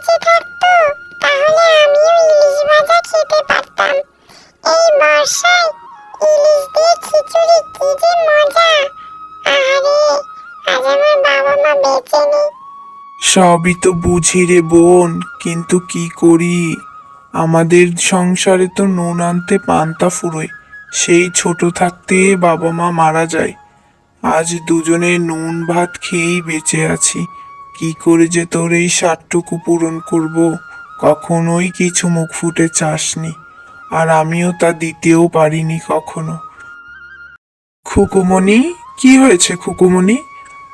বেঁচে থাকতো, তাহলে আমিও ইলিশ ভাজা খেতে পারতাম। এই বর্ষায় ইলিশ দিয়ে খিচুড়ি, কি যে মজা। আজ আমার বাবা মা বেঁচে সবই তো বুঝি রে বোন, কিন্তু কি করি? আমাদের সংসারে তো নুন আনতে পান্তা ফুরোয়, সেই ছোট থাকতে বাবা মা মারা যায়। আজ দুজনে নুন ভাত খেয়েই বেঁচে আছি। কি করে যে তোর এই সারটুকু পূরণ করব? কখনোই কিছু মুখ ফুটে চাসনি, আর আমিও তা দিতেও পারিনি কখনো। খুকুমণি, কি হয়েছে খুকুমণি?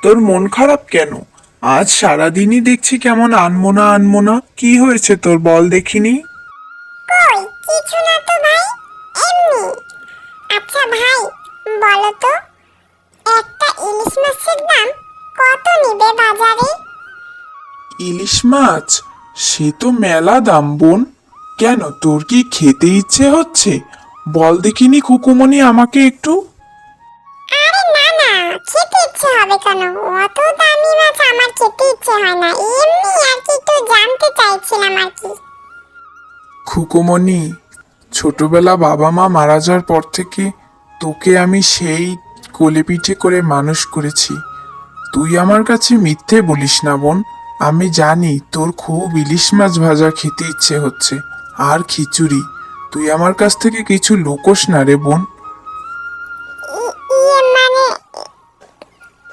তোর মন খারাপ কেন? আজ সারাদিনই দেখছি কেমন আনমোনা আনমোনা। কি হয়েছে তোর বল দেখিনি? কিছু না তো ভাই, এমনি। আচ্ছা ভাই, বলো তো, একটা ইলিশ মাছের দাম কত নিবে বাজারে? ইলিশ মাছ? সে তো মেলা দাম বোন। কেন তোর কি খেতে ইচ্ছে হচ্ছে? বল দেখিনি খুকুমণি আমাকে একটু। আরে না না খেতে ইচ্ছে হবে কেন? অত দামি মাছ আমার খেতে ইচ্ছে হয় না। এমনি আর কি একটু জানতে চাইছিলাম আর কি। খুকুমণি ছোটবেলা বাবা মা মারা যাওয়ার পর থেকে তোকে আমি সেই কোলে পিঠে করে মানুষ করেছি। তুই আমার কাছে মিথ্যে বলিস না বোন। আমি জানি তোর খুব ইলিশ মাছ ভাজা খেতে ইচ্ছে হচ্ছে আর খিচুড়ি। তুই আমার কাছ থেকে কিছু লোকস না রে বোন। ইয়ে মানে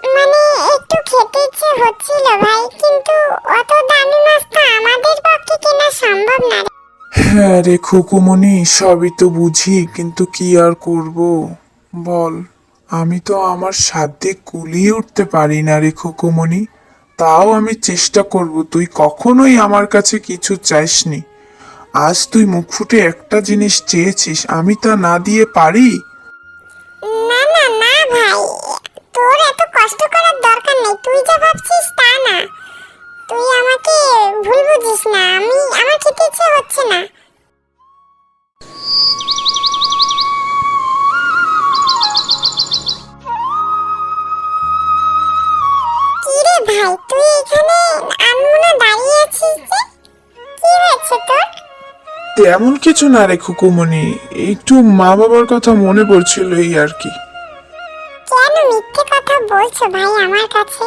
মানে একটু খেতে ইচ্ছে হচ্ছিল ভাই কিন্তু অত দামি মাছ তো আমাদের পক্ষে কেনা সম্ভব না হ্যাঁ রে খুকুমণি সবই তো বুঝি কিন্তু কি আর করব? বল আমি তো আমার সাধ্যে কুলিয়ে উঠতে পারি না রে খুকুমণি। তাও আমি চেষ্টা করব, তুই কখনোই আমার কাছে কিছু চাইসনি। আজ তুই মুখ ফুটে একটা জিনিস চেয়েছিস, আমি তা না দিয়ে পারি? না না না ভাই, তোর এত কষ্ট করার দরকার নেই, তুই যা ভাবছিস তা না। তুই আমাকে ভুল বুঝিস না, আমি, আমার খেতে ইচ্ছে হচ্ছে না। ভাই তুই এখানে আনমনা দাঁড়িয়ে আছিস যে? কি হয়েছে তোর? তেমন কিছু না রে খুকুমণি একটু মা বাবার কথা মনে পড়ছিল এই আর কি। কেন মিথ্যে কথা বলছো ভাই আমার কাছে?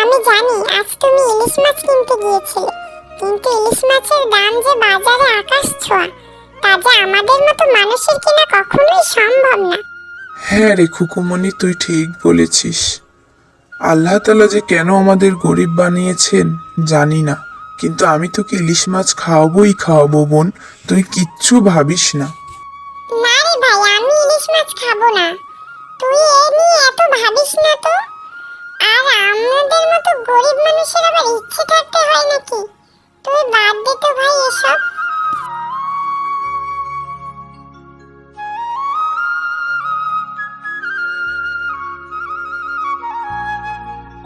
আমি জানি আজ তুমি ইলিশ মাছ কিনতে গিয়েছিলে কিন্তু ইলিশ মাছের দাম যে বাজারে আকাশ ছোঁয়া তা যে আমাদের মতো মানুষের কিনা কখনোই সম্ভব না। হ্যাঁ রে খুকুমণি তুই ঠিক বলেছিস। আল্লাহ তালা যে কেন আমাদের গরিব বানিয়েছেন জানি না, কিন্তু আমি তোকে ইলিশ মাছ খাওয়াবোই খাওয়াবো বোন, তুই কিচ্ছু ভাবিস না। না মাছ এত আর তুই বাদ দে তো ভাই এসব।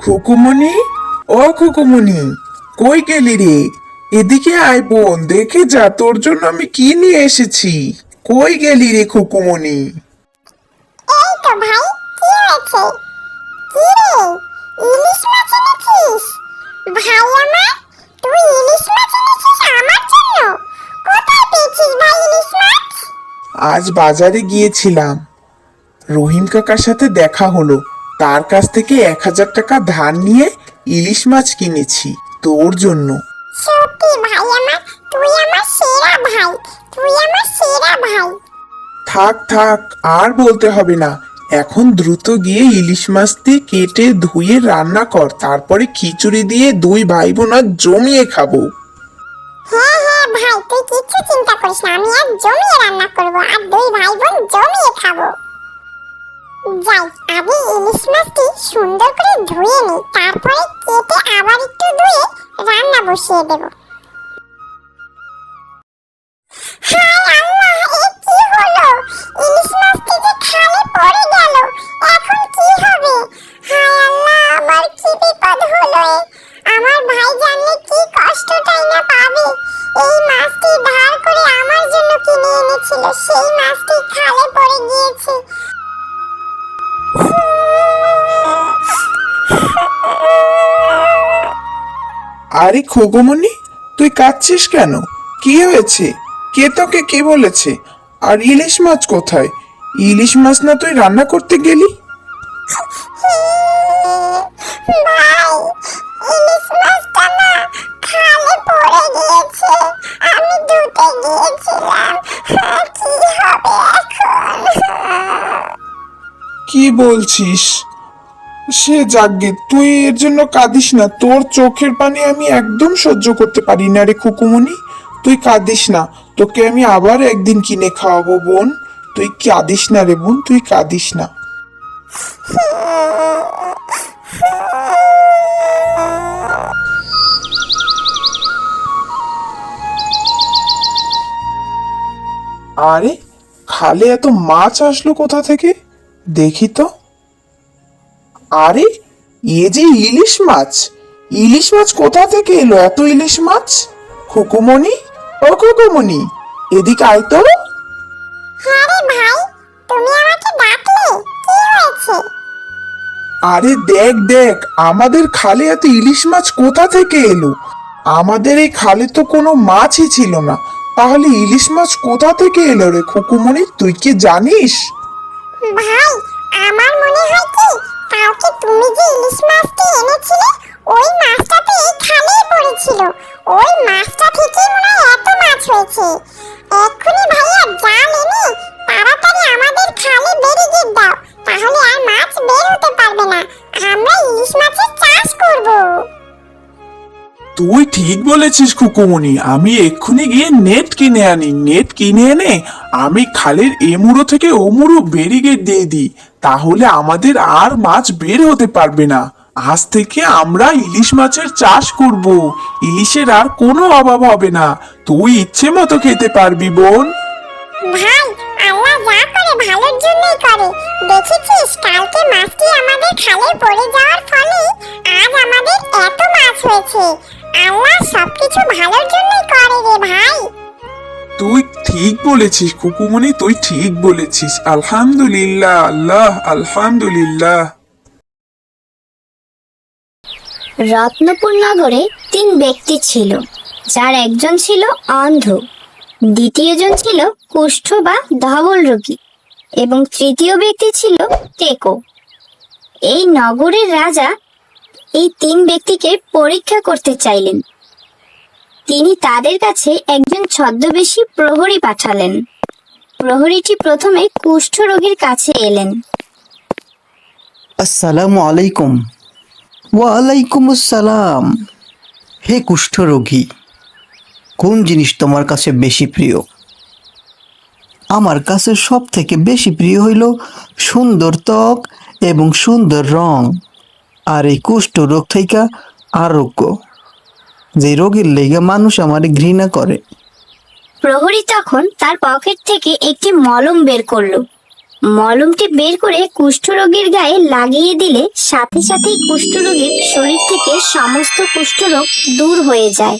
খুকুমণি? ও খুকুমণি কই গেলি রে? এদিকে আয় বোন দেখে যা তোর জন্য আমি কি নিয়ে এসেছি। কই গেলি রে খুকুমণি? এই তো ভাই কি হয়েছে? কি রে ইলিশ মাছ এনেছিস? ভাই আমার তুই ইলিশ মাছ এনেছিস আমার জন্য? কোথায় পেয়েছিস ভাই ইলিশ মাছ? আজ বাজারে গিয়েছিলাম। রহিম কাকার সাথে দেখা হলো। তার কাছ থেকে এক হাজার টাকা ধার নিয়ে ইলিশ মাছ কিনেছি তোর জন্য। সত্যি ভাই আমার তুই আমার সেরা ভাই তুই আমার সেরা ভাই। থাক থাক আর বলতে হবে না। এখন দ্রুত গিয়ে ইলিশ মাছ দিয়ে কেটে ধুয়ে রান্না কর তারপরে খিচুড়ি দিয়ে দুই ভাই বোন আর জমিয়ে খাব। হ্যাঁ হ্যাঁ ভাই তুই কিচ্ছু চিন্তা করিস না আমি আর জমিয়ে রান্না করব আর দুই ভাই বোন জমিয়ে খাব। যাই আগে ইলিশ মাছটি সুন্দর করে ধুয়ে নিই, তারপরে কেটে আবার একটু ধুয়ে রান্না বসিয়ে দেব। হায় আল্লাহ, এ কি খালে পড়ে গেল, এখন কি হবে? আমার কি বিপদ হলো আমার ভাই জানলে কি কষ্টটাই না পাবে? এই মাছটি করে আমার জন্য কিনে এনেছিল, সেই মাছটি খালে পড়ে গিয়েছে। আরে খোগমনি তুই কাঁদছিস কেন? কি হয়েছে? কে তোকে কে বলেছে? আর ইলিশ মাছ কোথায়? ইলিশ মাছ না তুই রান্না করতে গেলি? আমি কি হবে এখন? কি বলছিস? সে যাগে তুই এর জন্য কাঁদিস না। তোর চোখের পানি আমি একদম সহ্য করতে পারি না রে খুকুমনি তুই কাঁদিস না। তোকে আমি আবার একদিন কিনে খাওয়াবো, বোন। তুই কাঁদিস না রে বোন, তুই কাঁদিস না। আরে, খালে এত মাছ আসলো কোথা থেকে? দেখি তো। আরে এ যে ইলিশ মাছ। ইলিশ মাছ কোথা থেকে এলো? এত ইলিশ মাছ? খুকুমনি ও খুকুমনি এদিকে আয় তো। হ্যাঁ রে ভাই তুমি আমাকে ডাকলে কি হয়েছে? আরে দেখ দেখ আমাদের খালে এত ইলিশ মাছ কোথা থেকে এলো? আমাদের এই খালে তো কোনো মাছই ছিল না। তাহলে ইলিশ মাছ কোথা থেকে এলো রে খুকুমনি তুই কি জানিস? ভাই, আমার মনে হয় কি, কালকে তুমি যে ইলিশ মাছটি এনেছিলে, ওই মাছটা তো এই খালেই পড়েছিল ওই মাছটা থেকেই মনে হয় এত মাছ হয়েছে। এক্ষুনি ভাইয়া জাল এনে তাড়াতাড়ি আমাদের খালে বেরিয়ে দাও, তাহলে আর মাছ বের হতে পারবে না। আমরা ইলিশ মাছের চাষ করব। তুই ঠিক বলেছিস খুকুমনি আমি এক্ষুনি গিয়ে নেট কিনে আনি, নেট কিনে এনে আমি খালের এ মুড়ো থেকে ও মুড়ো ব্যারিকেড দিয়ে দিই। তাহলে আমাদের আর মাছ বের হতে পারবে না। আজ থেকে আমরা ইলিশ মাছের চাষ করব। ইলিশের আর কোনো অভাব হবে না। তুই ইচ্ছে মতো খেতে পারবি, বোন। ভাই, আল্লাহ যা করে ভালোর জন্যই করে। দেখেছিস, কালকে মাছটি আমাদের খালে পড়ে যাওয়ার ফলে আজ আমাদের এত মাছ হয়েছে। আল্লাহ সবকিছু ভালোর জন্যই করে রে ভাই। তুই ঠিক বলেছিস খুকুমনি তুই ঠিক বলেছিস। আলহামদুলিল্লাহ আল্লাহ আলহামদুলিল্লাহ। রত্নপুর নগরে তিন ব্যক্তি ছিল যার একজন ছিল অন্ধ দ্বিতীয়জন ছিল কুষ্ঠ বা ধবল রোগী এবং তৃতীয় ব্যক্তি ছিল টেকো। এই নগরের রাজা এই তিন ব্যক্তিকে পরীক্ষা করতে চাইলেন। তিনি তাদের কাছে একজন ছদ্মবেশী প্রহরী পাঠালেন। প্রহরীটি প্রথমে কুষ্ঠ রোগীর কাছে এলেন। আসসালামু আলাইকুম। ওয়ালাইকুম আসসালাম হে কুষ্ঠরোগী কোন জিনিস তোমার কাছে বেশি প্রিয়? আমার কাছে সব থেকে বেশি প্রিয় হইল সুন্দর ত্বক এবং সুন্দর রং। আর এই কুষ্ঠ রোগ থেকে আরোগ্য। যে রোগের লেগে মানুষ আমারে ঘৃণা করে। প্রহরী তখন তার পকেট থেকে একটি মলম বের করল। মলমটি বের করে কুষ্ঠরোগীর গায়ে লাগিয়ে দিলে সাথে সাথেই কুষ্ঠরোগীর শরীর থেকে সমস্ত কুষ্ঠরোগ দূর হয়ে যায়।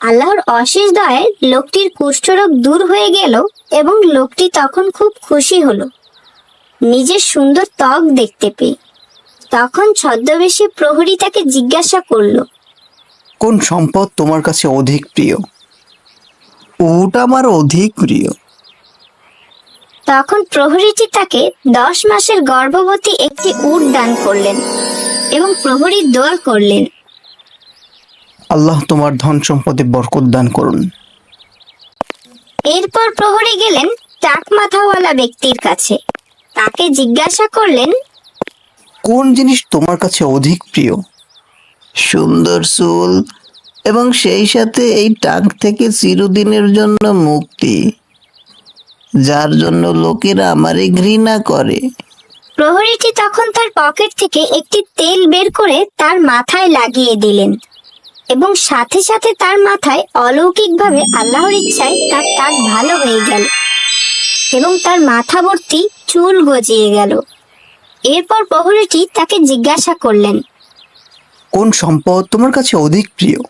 আল্লাহর অশেষ দয়ায় লোকটির কুষ্ঠরোগ দূর হয়ে গেল এবং লোকটি তখন খুব খুশি হলো। নিজের সুন্দর ত্বক দেখতে পেয়ে। তখন ছদ্মবেশী প্রহরী তাকে জিজ্ঞাসা করল কোন সম্পদ তোমার কাছে অধিক প্রিয়? ওটা আমার অধিক প্রিয়। তখন প্রহরীটি তাকে দশ মাসের গর্ভবতী একটি উট দান করলেন এবং প্রহরী দোয়া করলেন। আল্লাহ তোমার ধন সম্পদে বরকত দান করুন। এরপর প্রহরী গেলেন টাক মাথাওয়ালা ব্যক্তির কাছে। তাকে জিজ্ঞাসা করলেন কোন জিনিস তোমার কাছে অধিক প্রিয়? সুন্দর চুল এবং সেই সাথে এই টাক থেকে চিরদিনের জন্য মুক্তি, যার জন্য লোকেরা আমারে ঘৃণা করে। প্রহরীটি তখন তার পকেট থেকে একটি তেল বের করে তার মাথায় লাগিয়ে দিলেন এবং সাথে সাথে তার মাথায় অলৌকিকভাবে আল্লাহর ইচ্ছায় তার টাক ভালো হয়ে গেল এবং তার মাথা ভর্তি চুল গজিয়ে গেল। এরপর প্রহরীটি তাকে জিজ্ঞাসা করলেন কোন সম্পদ তোমার কাছে অধিক প্রিয়?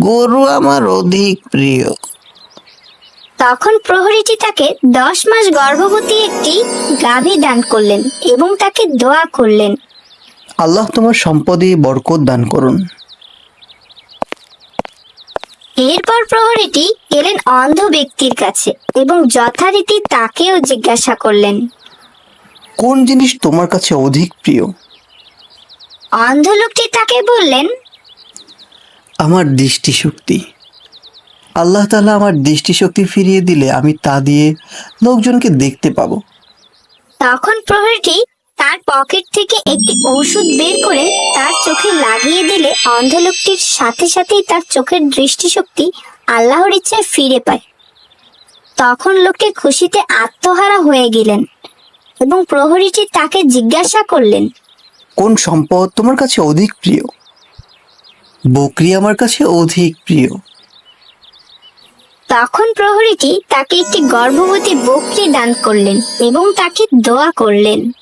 গরু আমার অধিক প্রিয়। তখন প্রহরীটি তাকে দশ মাস গর্ভবতী একটি গাভী দান করলেন এবং তাকে দোয়া করলেন। আল্লাহ তোমার সম্পদে বরকত দান করুন। এরপর প্রহরীটি এলেন অন্ধ ব্যক্তির কাছে এবং যথারীতি তাকেও জিজ্ঞাসা করলেন কোন জিনিস তোমার কাছে অধিক প্রিয়? অন্ধ লোকটি তাকে বললেন আমার দৃষ্টিশক্তি। আল্লাহ তাআলা আমার দৃষ্টিশক্তি ফিরিয়ে দিলে আমি তা দিয়ে লোকজনকে দেখতে পাবো। তখন প্রহরীটি তার পকেট থেকে একটি ঔষধ বের করে তার চোখে লাগিয়ে দিলে অন্ধ লোকটির সাথে সাথেই তার চোখের দৃষ্টিশক্তি আল্লাহর ইচ্ছায় ফিরে পায়। তখন লোকটি খুশিতে আত্মহারা হয়ে গেলেন। এবং প্রহরীটি তাকে জিজ্ঞাসা করলেন কোন সম্পদ তোমার কাছে অধিক প্রিয়? বকরি আমার কাছে অধিক প্রিয়। তখন প্রহরীটি তাকে একটি গর্ভবতী বকরি দান করলেন এবং তাকে দোয়া করলেন।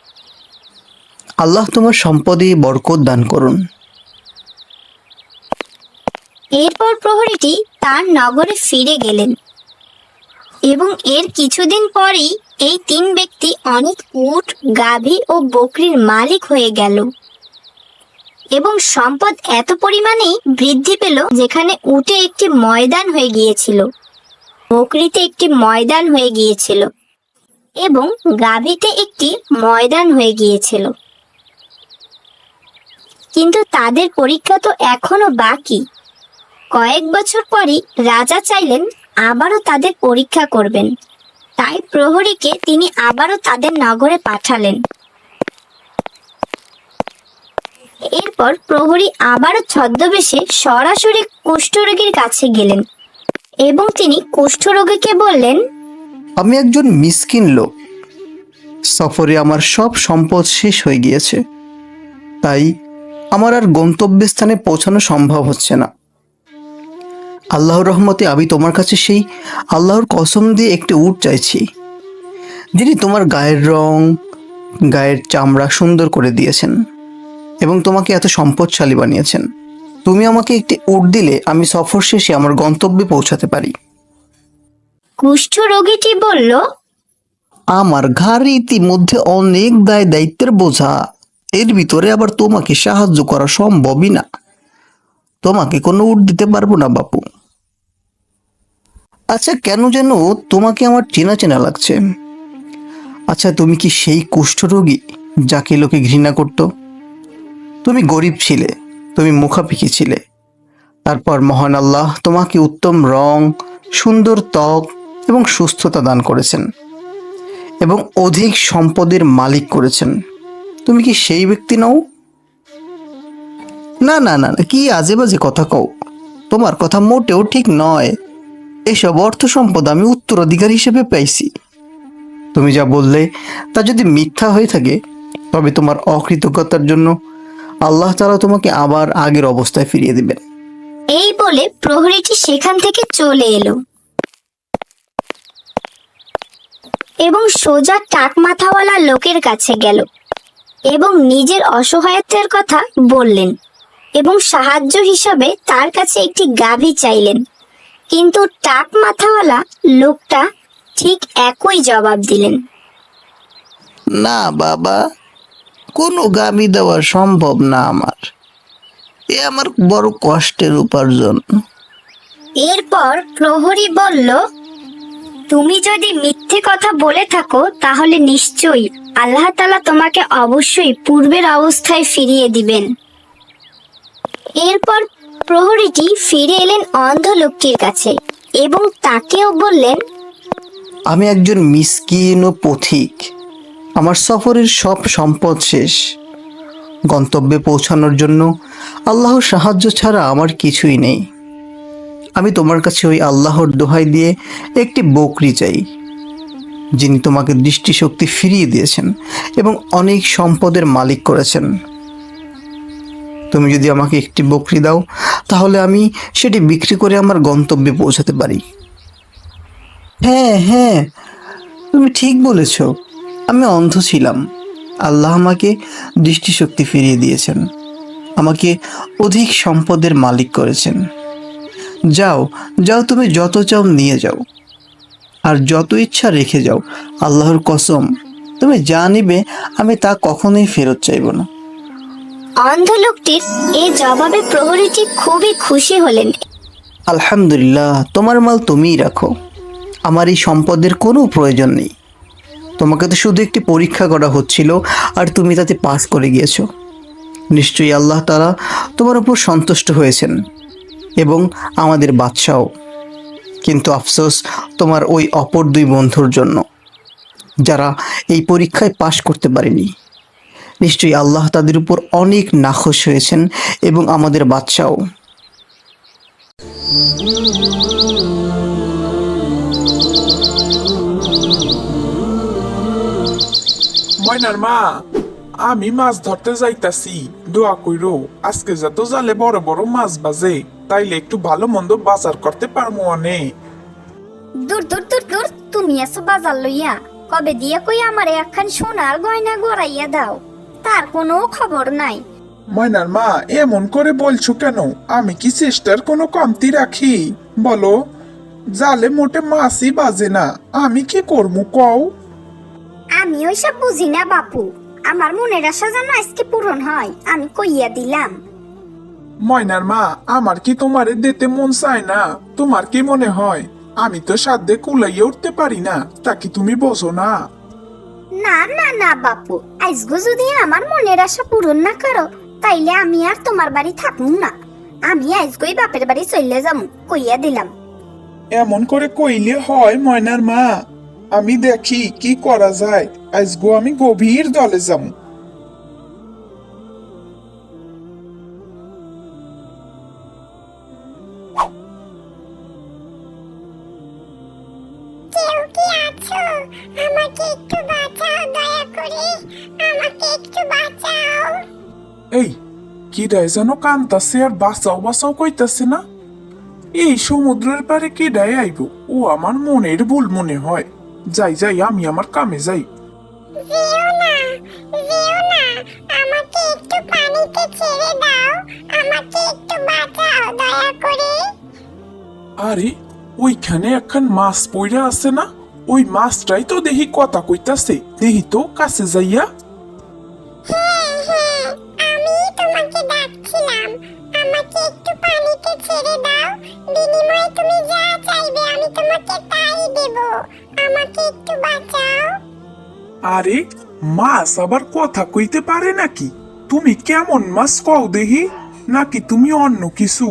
আল্লাহ তোমার সম্পদে বরকত দান করুন। এরপর প্রহরীটি তার নগরে ফিরে গেলেন। এবং এর কিছুদিন পরেই এই তিন ব্যক্তি অনেক উট, গাভী ও বকরির মালিক হয়ে গেল। এবং সম্পদ এত পরিমাণেই বৃদ্ধি পেল যেখানে উটে একটি ময়দান হয়ে গিয়েছিল। বকরিতে একটি ময়দান হয়ে গিয়েছিল এবং গাভীতে একটি ময়দান হয়ে গিয়েছিল। কিন্তু তাদের পরীক্ষা তো এখনও বাকি। কয়েক বছর পরই রাজা চাইলেন আবারও তাদের পরীক্ষা করবেন। তাই প্রহরীকে তিনি আবারও তাদের নগরে পাঠালেন। এরপর প্রহরী আবারও ছদ্মবেশে সরাসরি কুষ্ঠরোগীর কাছে গেলেন এবং তিনি কুষ্ঠরোগীকে বললেন, আমি একজন মিসকিন লোক। সফরে আমার সব সম্পদ শেষ হয়ে গিয়েছে। তাই আমার আর গন্তব্যস্থানে পৌঁছানো সম্ভব হচ্ছে না। আল্লাহর রহমতে আমি তোমার কাছে সেই আল্লাহর কসম দিয়ে একটি উট চাইছি যিনি তোমার গায়ের রং গায়ের চামড়া সুন্দর করে দিয়েছেন এবং তোমাকে এত সম্পদশালী বানিয়েছেন। তুমি আমাকে একটি উট দিলে আমি সফর শেষে আমার গন্তব্যে পৌঁছাতে পারি। কুষ্ঠরোগীটি বলল আমার ঘাড়ে ইতিমধ্যে অনেক দায় দায়িত্বের বোঝা। এর ভিতরে আবার তোমাকে সাহায্য করা সম্ভবই না। তোমাকে কোনো উট দিতে পারব না বাপু। আচ্ছা কেন যেন তোমাকে আমার চেনা চেনা লাগছে। আচ্ছা তুমি কি সেই কুষ্ঠরোগী যাকে লোকে ঘৃণা করত? তুমি গরিব ছিলে তুমি মুখাপিকি ছিলে। তারপর মহান আল্লাহ তোমাকে উত্তম রং সুন্দর ত্বক এবং সুস্থতা দান করেছেন এবং অধিক সম্পদের মালিক করেছেন। তুমি কি সেই ব্যক্তি নও? না না না না, কি আজে বাজে কথা কও? তোমার কথা মোটেও ঠিক নয়। এসব অর্থ সম্পদ আমি উত্তরাধিকার হিসেবে পাইছি। তুমি যা বললে তা যদি মিথ্যা হয়ে থাকে, তবে তোমার অকৃতজ্ঞতার জন্য আল্লাহ তাআলা তোমাকে আবার আগের অবস্থায় ফিরিয়ে দিবেন। এই বলে প্রহরীটি সেখান থেকে চলে এলো। এবং সোজা টাক মাথাওয়ালা লোকের কাছে গেল এবং নিজের অসহায়ত্বের কথা বললেন এবং সাহায্য হিসাবে তার কাছে একটি গাভী চাইলেন। কিন্তু টাক মাথাওয়ালা লোকটা ঠিক একই জবাব দিলেন। না বাবা কোনো গাবি দেওয়া সম্ভব না আমার। এ আমার বড় কষ্টের উপার্জন। এরপর প্রহরী বলল তুমি যদি মিথ্যে কথা বলে থাকো তাহলে নিশ্চয়ই আল্লাহ তালা তোমাকে অবশ্যই পূর্বের অবস্থায় ফিরিয়ে দিবেন। এরপর প্রহরীটি ফিরে এলেন অন্ধ লোকটির কাছে এবং তাকেও বললেন, আমি একজন মিসকিন ও পথিক। আমার সফরের সব সম্পদ শেষ। গন্তব্যে পৌঁছানোর জন্য আল্লাহর সাহায্য ছাড়া আমার কিছুই নেই। আমি তোমার কাছে ওই আল্লাহর দোহাই দিয়ে একটি বকরি চাই, যিনি তোমাকে দৃষ্টিশক্তি ফিরিয়ে দিয়েছেন এবং অনেক সম্পদের মালিক করেছেন। তুমি যদি আমাকে একটি বকরি দাও, তাহলে আমি সেটি বিক্রি করে আমার গন্তব্যে পৌঁছাতে পারি। হ্যাঁ হ্যাঁ তুমি ঠিক বলেছ। আমি অন্ধ ছিলাম। আল্লাহ আমাকে দৃষ্টিশক্তি ফিরিয়ে দিয়েছেন। আমাকে অধিক সম্পদের মালিক করেছেন। যাও যাও, তুমি যত চাও নিয়ে যাও। আর যত ইচ্ছা রেখে যাও, আল্লাহর কসম, তুমি যা নিবে, আমি তা কখনোই ফেরত চাইব না। অন্ধ লোকটির জবাবে প্রহরীটি খুবই খুশি হলেন। আলহামদুলিল্লাহ, তোমার মাল তুমিই রাখো। আমার এই সম্পদের কোনো প্রয়োজন নেই। তোমাকে তো শুধু একটি পরীক্ষা করা হচ্ছিল, আর তুমি তাতে পাস করে গিয়েছো। নিশ্চয়ই আল্লাহ তারা তোমার উপর সন্তুষ্ট হয়েছেন, এবং আমাদের বাদশাও। কিন্তু আফসোস, তোমার ওই অপর দুই বন্ধুর জন্য, যারা এই পরীক্ষায় পাশ করতে পারেনি। নিশ্চয়ই আল্লাহ তাদের উপর অনেক নাখোশ হয়েছেন এবং আমাদের বাচ্চাও। ময়নার মা আমি মাছ ধরতে যাইতাছি। দোয়া কইরো আজকে যত জালে বড় বড় মাছ বাজে তাইলে একটু ভালো মন্দ বাজার করতে পারব অনেক দূর দূর দূর দূর তুমি এসো বাজার লইয়া। কবে দিয়ে কই আমারে একখান সোনার গয়না গড়াইয়া দাও। তার কোনো খবর নাই। ময়নার মা এমন করে বলছো কেন? আমি কি চেষ্টার কোনো কমতি রাখি? বলো জালে মোটে মাছই বাজে না আমি কি করব কও? আমি ওইসব বুঝি না বাপু। আমার মনের আশা যেন আজকে পূরণ হয় আমি কইয়া দিলাম। ময়নার মা আমার কি তোমারে দিতে মন চায় না? তোমার কি মনে হয়? আমি তো সাধ্যে কুলাইয়ে উঠতে পারি না তা কি তুমি বোঝো না? না না না, বাপু। আজগো যদি আমার মনের আশা পূরণ না করো, তাইলে আমি আর তোমার বাড়ি থাকব না। আমি আজগোই বাপের বাড়ি চলে যাম, কইয়া দিলাম। এমন করে কইলে হয়, ময়নার মা। আমি দেখি কি করা যায়। আজগো আমি গভীর দলে যাব করে আমাকে একটু বাঁচাও। এই কি ডায় যেন কান্তাছে আর বাঁচাও বাঁচাও কইতাছে না? এই সমুদ্রের পারে কে ডায় আইব? ও আমার মনের ভুল মনে হয়। যাই যাই আমি আমার কামে যাই। যেও না যেও না আমাকে একটু পানিতে ছেড়ে দাও আমাকে একটু বাঁচাও দয়া করে। আরে ওইখানে একখান মাছ পইরা আছে না? ওই মাছটাই তো দেখি কথা কইতাছে। দেখি তো কাছে যাইয়া। আমি তোমাকে ডাকছিলাম। আমাকে একটু পানিতে ছেড়ে দাও। বিনিময়ে তুমি যা চাইবে আমি তোমাকে তাই দেব। আমাকে একটু বাঁচাও। আরে মাছ আবার কথা কইতে পারে নাকি? তুমি কেমন মাছ কও দেখি? নাকি তুমি অন্য কিছু?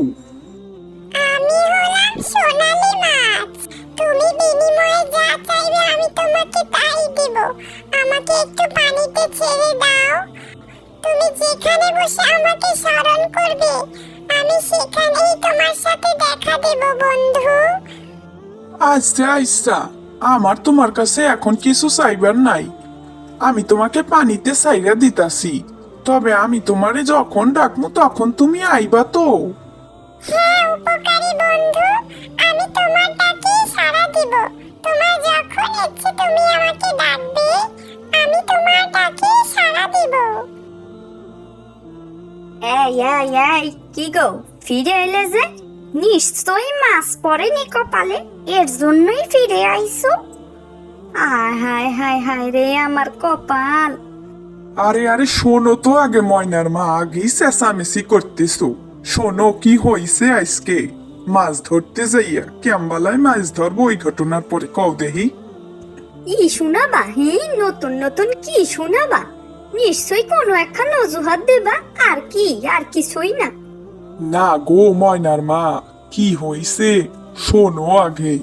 আমি হলাম সোনালি। তুমি বিনিময়ে যা চাইবে আমি তোমাকে তাই দেব। আমাকে একটু পানিতে ছেড়ে দাও। তুমি যেখানে বসে আমাকে স্মরণ করবে, আমি সেখানেই তোমার সাথে দেখা দেব, বন্ধু। আচ্ছা আচ্ছা আমার তোমার কাছে এখন কিছু চাইবার নাই। আমি তোমাকে পানিতে চাইরা দিতাছি, তবে আমি তোমারে যখন ডাকমু তখন তুমি আইবা তো। হ্যাঁ উপকারী বন্ধু আমি তোমার ডাকে সাড়া দিব। তোমার যখন ইচ্ছে তুমি আমাকে ডাকবে আমি তোমার ডাকে সাড়া দিব। এই এই এই কি গো ফিরে এলে যে? নিশ্চয়ই মাছ পড়েনি কপালে এর জন্যই ফিরে আইছো? আয় হায় হায় হায় রে আমার কপাল। আরে আরে শোনো তো আগে ময়নার মা আগেই চেঁচামেচি করতেছো। শোনো কি হইছে আজকে মাছ ধরতে যাইয়া কেমবালায় মাছ ধরবো ওই ঘটনার পরে কও দেহি। ই শোনাবা হি নতুন নতুন কি শোনাবা? নিশ্চয়ই কোনো একখান অজুহাত দেবা আর কি আর কিছুই না। না গো ময়নার মা কি হইছে? শোনো আগে।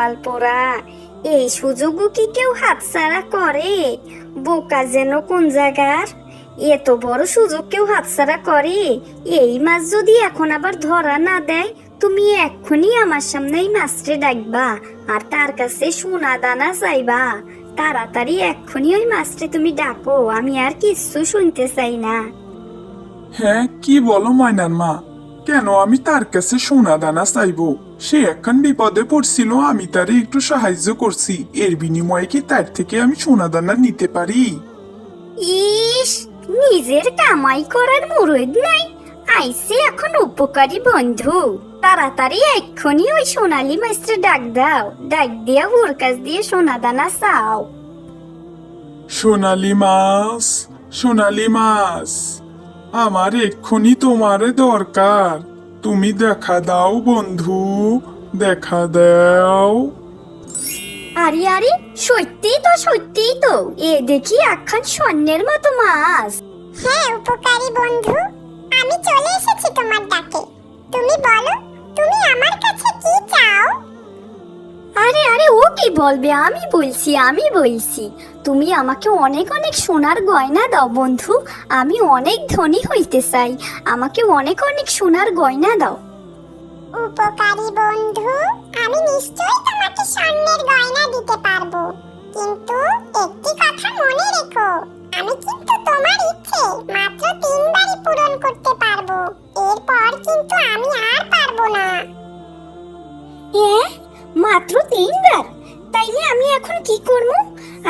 কপাল পোড়া, এই সুযোগও কি কেউ হাতছাড়া করে? বোকা যেন কোন জায়গার? এত বড় সুযোগ কেউ হাতছাড়া করে। এই মাছ যদি এখন আবার ধরা না দেয়, তুমি এক্ষুনি আমার সামনে এই মাছটা ডাকবা আর তার কাছে সোনা দানা চাইবা। তাড়াতাড়ি এক্ষুনি ওই মাছটা তুমি ডাকো, আমি আর কিচ্ছু শুনতে চাই না। হ্যাঁ কি বলো ময়নার মা? কেন আমি তার কাছে সোনা দানা চাইব? সে একখান বিপদে পড়ছিল আমি তারে একটু সাহায্য করছি। এর বিনিময়ে কি তার থেকে আমি সোনাদানা নিতে পারি? ইস নিজের কামাই করার মুরদ নাই। আইসে এখন উপকারী বন্ধু। তাড়াতাড়ি এক্ষুনি ওই সোনালি মাস্টার ডাক দাও। ডাক দিয়া ওর কাছ দিয়ে সোনা দানা চাও। সোনালি মাছ সোনালি মাছ আমার এক্ষুনি তোমারে দরকার। তুমি দেখা দাও বন্ধু। দেখা দাও। আরে আরে সত্যি তো সত্যি তো। এ দেখি একখান স্বর্ণের মতো মাছ। হ্যাঁ উপকারী বন্ধু। আমি চলে এসেছি তোমার ডাকে। তুমি বলো তুমি আমার কাছে কি চাও? আরে আরে ও কি বলবে? আমি বলছি আমি বলছি। তুমি আমাকে অনেক অনেক সোনার গয়না দাও বন্ধু। আমি অনেক ধনী হইতে চাই। আমাকে অনেক অনেক সোনার গয়না দাও। উপকারী বন্ধু আমি নিশ্চয়ই তোমাকে স্বর্ণের গয়না দিতে পারব। কিন্তু একটি কথা মনে রেখো আমি কিন্তু তোমার ইচ্ছে মাত্র তিনবারই পূরণ করতে পারব। এরপর কিন্তু আমি আর পারব না। হ্যাঁ মাত্র তিনবার। তাইলে আমি এখন কি করব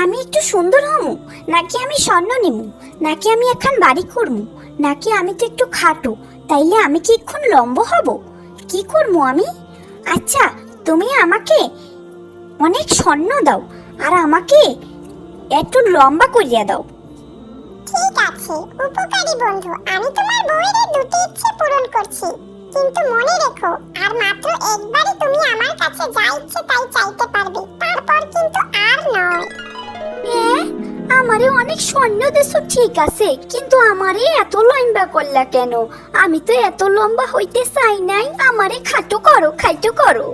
আমি একটু সুন্দর হমু? নাকি আমি স্বর্ণ নিব নাকি আমি এখন বাড়ি করব নাকি আমি তো একটু খাটো? তাইলে আমি কি এখন লম্ব হব? কি করব আমি? আচ্ছা তুমি আমাকে অনেক স্বর্ণ দাও, আর আমাকে একটু লম্বা করিয়া দাও। ঠিক আছে, উপকারী বন্ধু। আমি তোমার বউয়ের দুটি ইচ্ছে পূরণ করছি। কিন্তু মনে রেখো আর মাত্র একবারই তুমি আমার কাছে যা ইচ্ছে তাই চাইতে পারবে তারপর কিন্তু আর নয়। হ্যাঁ আমারে অনেক স্বর্ণ দেশ ঠিক আছে কিন্তু আমারে এত লম্বা করলা কেন? আমি তো এত লম্বা হইতে চাই নাই আমারে খাটো করো খাটো করো।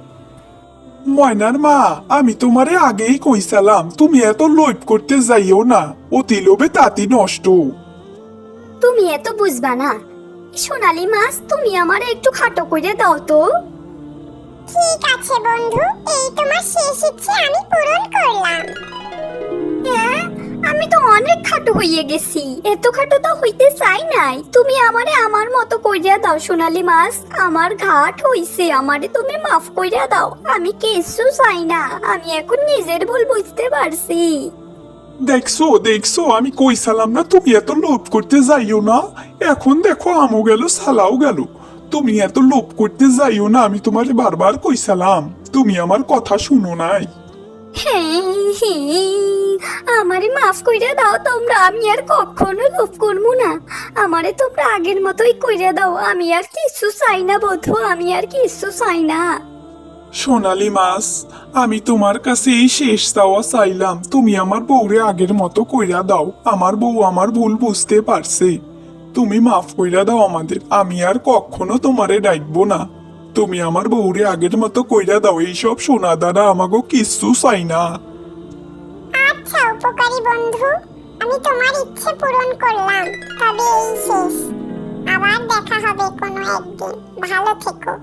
ময়নার মা আমি তোমারে আগেই কইসালাম তুমি এত লোভ করতে যাইও না অতি লোভে তাতি নষ্ট। তুমি এত বুঝবা না সোনালি মাছ তুমি আমারে একটু খাটো করে দাও তো। ঠিক আছে বন্ধু এই তোমার শেষ ইচ্ছে আমি পূরণ করলাম। হ্যাঁ আমি তো অনেক খাটো হইয়ে গেছি। এত খাটো তো হইতে চাই নাই। তুমি আমারে আমার মতো কইরা দাও সোনালি মাছ। আমার ঘাট হইছে আমারে তুমি মাফ কইরা দাও। আমি কিছু চাই না। আমি এখন নিজের ভুল বুঝতে পারছি। দেখছ দেখছ, আমি কইসালাম না? তুমি এত লোভ করতে যাইও না। এখন দেখো, আমও গেল, সালাও গেল। তুমি এত লোভ করতে যাইও না, আমি তোমারে বারবার কইসালাম তুমি আমার কথা শুনো নাই। আমারে মাফ কইরা দাও তোমরা, আমি আর কখনো লোভ করব না। আমারে তোমরা আগের মতোই কইরা দাও, আমি আর কিছু চাই না বধু, আমি আর কিছু চাই না। সোনালি মাছ, আমি তোমার কাছে এই শেষ চাওয়া চাইলাম। তুমি আমার বউরে আগের মতো কইরা দাও। আমার বউ আমার ভুল বুঝতে পারছে। তুমি মাফ কইরা দাও আমাদের। আমি আর কখনো তোমারে ডাকবো না। তুমি আমার বউরে আগের মতো কইরা দাও। এইসব সোনা দ্বারা আমাকে কিচ্ছু চাই না। আচ্ছা উপকারী বন্ধু, আমি তোমার ইচ্ছে পূরণ করলাম। তবে এই শেষ। আবার দেখা হবে কোনো একদিন। ভালো থেকো।